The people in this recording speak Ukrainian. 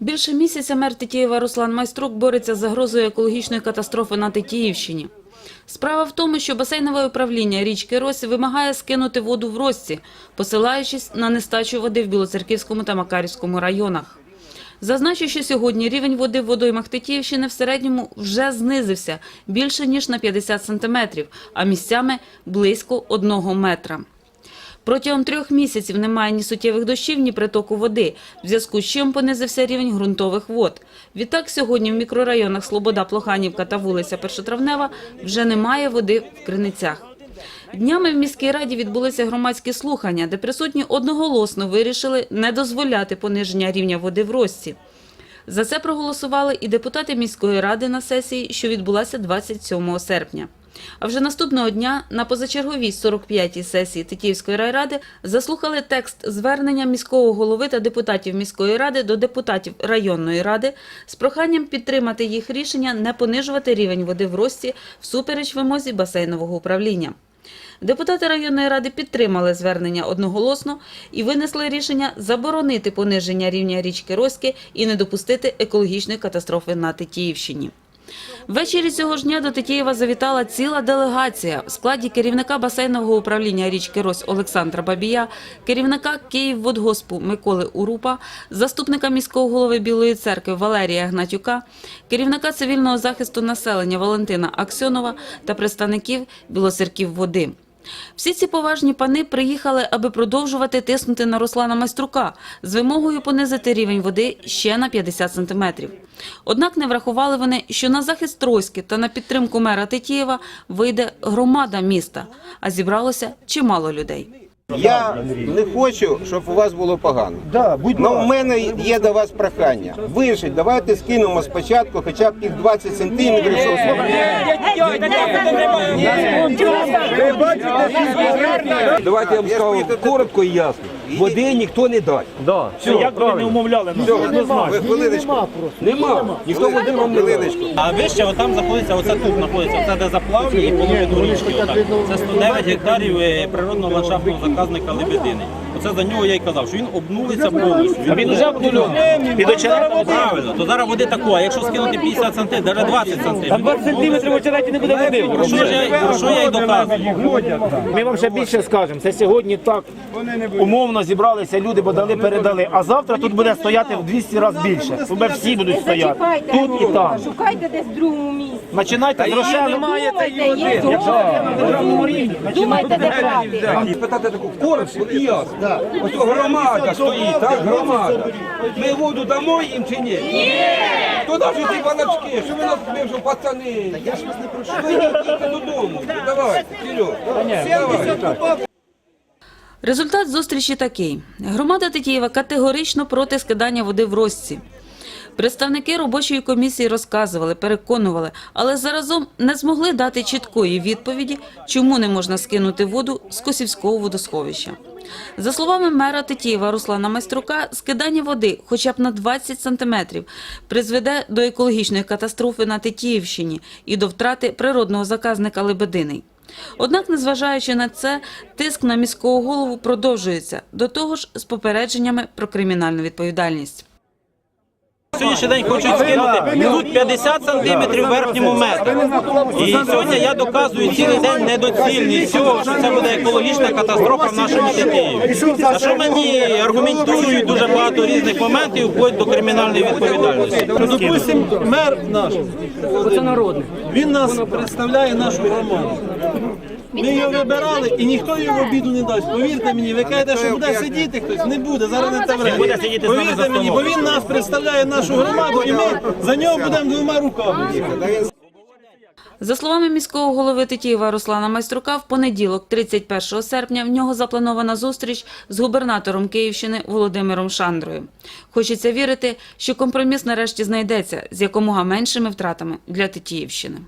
Більше місяця мер Тетіїва Руслан Майструк бореться з загрозою екологічної катастрофи на Тетіївщині. Справа в тому, що басейнове управління річки Росі вимагає скинути воду в Росці, посилаючись на нестачу води в Білоцерківському та Макарівському районах. Зазначу, що сьогодні рівень води в водоймах Тетіївщини в середньому вже знизився більше ніж на 50 сантиметрів, а місцями близько одного метра. Протягом трьох місяців немає ні суттєвих дощів, ні притоку води, в зв'язку з чим понизився рівень ґрунтових вод. Відтак сьогодні в мікрорайонах Слобода, Плоханівка та вулиця Першотравнева вже немає води в криницях. Днями в міській раді відбулися громадські слухання, де присутні одноголосно вирішили не дозволяти пониження рівня води в Росці. За це проголосували і депутати міської ради на сесії, що відбулася 27 серпня. А вже наступного дня на позачерговій 45-й сесії Тетіївської райради заслухали текст звернення міського голови та депутатів міської ради до депутатів районної ради з проханням підтримати їх рішення не понижувати рівень води в Рості всупереч вимозі басейнового управління. Депутати районної ради підтримали звернення одноголосно і винесли рішення заборонити пониження рівня річки Роськи і не допустити екологічної катастрофи на Тетіївщині. Ввечері цього ж дня до Тетієва завітала ціла делегація в складі керівника басейнового управління річки Рось Олександра Бабія, керівника Київводгоспу Миколи Урупа, заступника міського голови Білої церкви Валерія Гнатюка, керівника цивільного захисту населення Валентина Аксьонова та представників Білоцерків води. Всі ці поважні пани приїхали, аби продовжувати тиснути на Руслана Майструка з вимогою понизити рівень води ще на 50 сантиметрів. Однак не врахували вони, що на захист Троськи та на підтримку мера Тетієва вийде громада міста, а зібралося чимало людей. Я не хочу, щоб у вас було погано. Да, будь Но у мене є до вас прохання. Вишить, давайте скинемо спочатку хоча б тих 20 сантиметрів, що Давайте я вам скажу коротко і ясно. Води ніхто не дасть. Да. Все, як ви не умовляли нас, ви однозначно. хвилиночку. Нема. Ніхто води вам не дасть. А вище отам знаходиться, оце тут знаходиться, оце де заплавні і половину річки. Отак. Це 109 гектарів е, природного ландшафтного заказника Лебедини. Оце за нього я й казав, що він обнулиться повністю. А він вже. Під очеретом Правильно, то зараз води такого, а якщо скинути 50 сантиметрів, навіть 20 Там сантиметрів. 20 сантиметрів в очереті не буде води. Про що я, про що я й доказую? Ми вам ще більше скажемо. Це сьогодні так умовно зібралися люди, бо дали передали. А завтра тут буде стояти в 200 разів більше. Тут всі будуть стояти. Тут і там. Шукайте десь в другому місці. Починайте з грошей. Думайте, є згодом. Думайте, де брати. Питати таку коротко і ясно. Ось громада стоїть, так, громада. Ми воду дамо їм чи ні? Ні! Хто дасть ці балачки? Що ви нас ми вже пацани? Я ж вас не прошу. Ви йдіть додому. Давай, Серег. Давай. Результат зустрічі такий: громада Тетіїва категорично проти скидання води в Росці. Представники робочої комісії розказували, переконували, але заразом не змогли дати чіткої відповіді, чому не можна скинути воду з Косівського водосховища. За словами мера Тетіїва Руслана Майструка, скидання води хоча б на 20 сантиметрів призведе до екологічної катастрофи на Тетіївщині і до втрати природного заказника Лебединий. Однак, незважаючи на це, тиск на міського голову продовжується, до того ж з попередженнями про кримінальну відповідальність. Сьогоднішній день хочуть скинути тут 50 сантиметрів верхньому метрі. І сьогодні я доказую цілий день недоцільність цього, що це буде екологічна катастрофа в нашому Тетіїві. За що мені аргументують дуже багато різних моментів, вплоть до кримінальної відповідальності. Допустим, мер наш, він нас представляє нашу громаду. Ми його вибирали і ніхто його в обіду не дасть. Повірте мені, ви кажете, що буде сидіти хтось, не буде, зараз не те время. буде сидіти з нами за Повірте мені, бо він нас представляє нашу громаду, і ми за нього будемо двома руками. За словами міського голови Тетіїва Руслана Майструка, в понеділок, 31 серпня, в нього запланована зустріч з губернатором Київщини Володимиром Шандрою. Хочеться вірити, що компроміс нарешті знайдеться з якомога меншими втратами для Тетіївщини.